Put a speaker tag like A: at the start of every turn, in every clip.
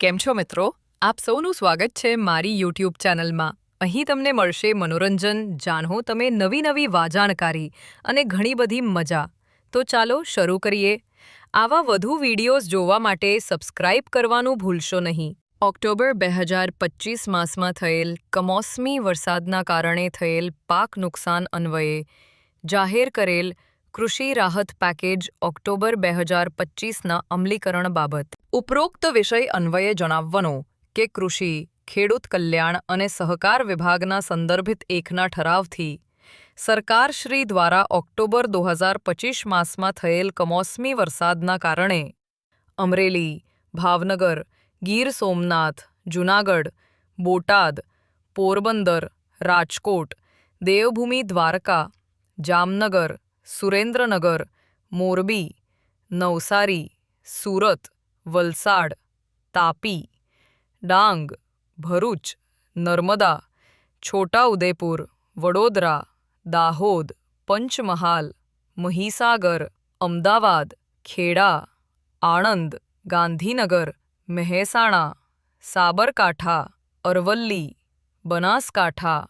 A: કેમ છો મિત્રો? આપ સૌનું સ્વાગત છે મારી યુટ્યુબ ચેનલમાં. અહીં તમને મળશે મનોરંજન, જાણો તમે નવી નવી વાજાણકારી અને ઘણી બધી મજા. તો ચાલો શરૂ કરીએ. આવા વધુ વિડીયોઝ જોવા માટે સબસ્ક્રાઇબ કરવાનું ભૂલશો નહીં. ઓક્ટોબર બે હજાર પચીસ માસમાં થયેલ કમોસમી વરસાદના કારણે થયેલ પાક નુકસાન અન્વયે જાહેર કરેલ કૃષિ રાહત પેકેજ ઓક્ટોબર બે હજાર પચીસના અમલીકરણ બાબત. ઉપરોક્ત વિષય અન્વયે જણાવવાનો કે કૃષિ ખેડૂત કલ્યાણ અને સહકાર વિભાગના સંદર્ભિત એકના ઠરાવથી સરકારશ્રી દ્વારા ઓક્ટોબર દો હજાર પચીસ માસમાં થયેલ કમોસમી વરસાદના કારણે અમરેલી ભાવનગર ગીર સોમનાથ જૂનાગઢ બોટાદ પોરબંદર રાજકોટ દેવભૂમિ દ્વારકા જામનગર સુરેન્દ્રનગર મોરબી નવસારી સુરત વલસાડ, તાપી, ડાંગ, ભરૂચ, નર્મદા, છોટાઉદેપુર, વડોદરા, દાહોદ, પંચમહાલ, મહીસાગર, અમદાવાદ, ખેડા, આણંદ, ગાંધીનગર, મહેસાણા, સાબરકાંઠા, અરવલ્લી, બનાસકાંઠા,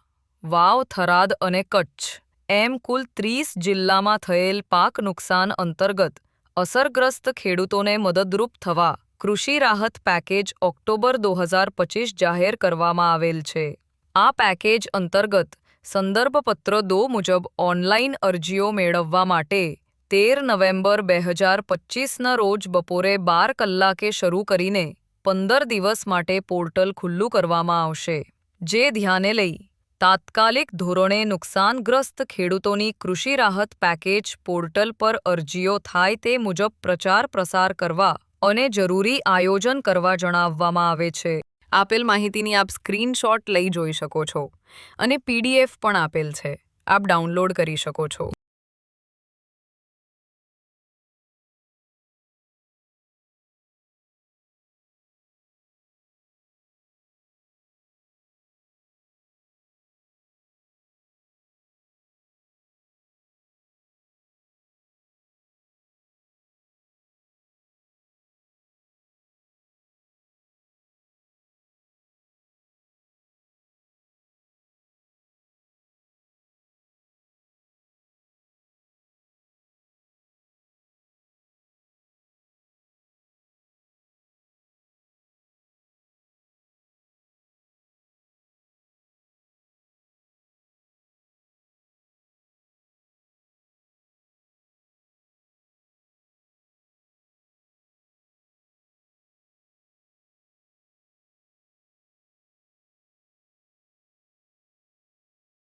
A: વાવ, થરાદ અને કચ્છ. એમ કુલ ત્રીસ જિલ્લામાં થયેલ પાક નુકસાન અંતર્ગત અસરગ્રસ્ત ખેડૂતોને મદદરૂપ થવા કૃષિ રાહત પેકેજ ઓક્ટોબર દો હજાર પચીસ જાહેર કરવામાં આવેલ છે. આ પેકેજ અંતર્ગત સંદર્ભપત્ર દો મુજબ ઓનલાઈન અરજીઓ મેળવવા માટે તેર નવેમ્બર બે હજાર પચીસના રોજ બપોરે બાર કલાકે શરૂ કરીને પંદર દિવસ માટે પોર્ટલ ખુલ્લું કરવામાં આવશે. જે ધ્યાને લઈ તાત્કાલિક ધોરણે નુકસાનગ્રસ્ત ખેડૂતોની કૃષિ રાહત પેકેજ પોર્ટલ પર અરજીઓ થાય તે મુજબ પ્રચાર પ્રસાર કરવા અને જરૂરી આયોજન કરવા જણાવવામાં આવે છે. આપેલ માહિતીની આપ સ્ક્રીનશોટ લઈ જોઈ શકો છો અને પીડીએફ પણ આપેલ છે. આપ ડાઉનલોડ કરી શકો છો.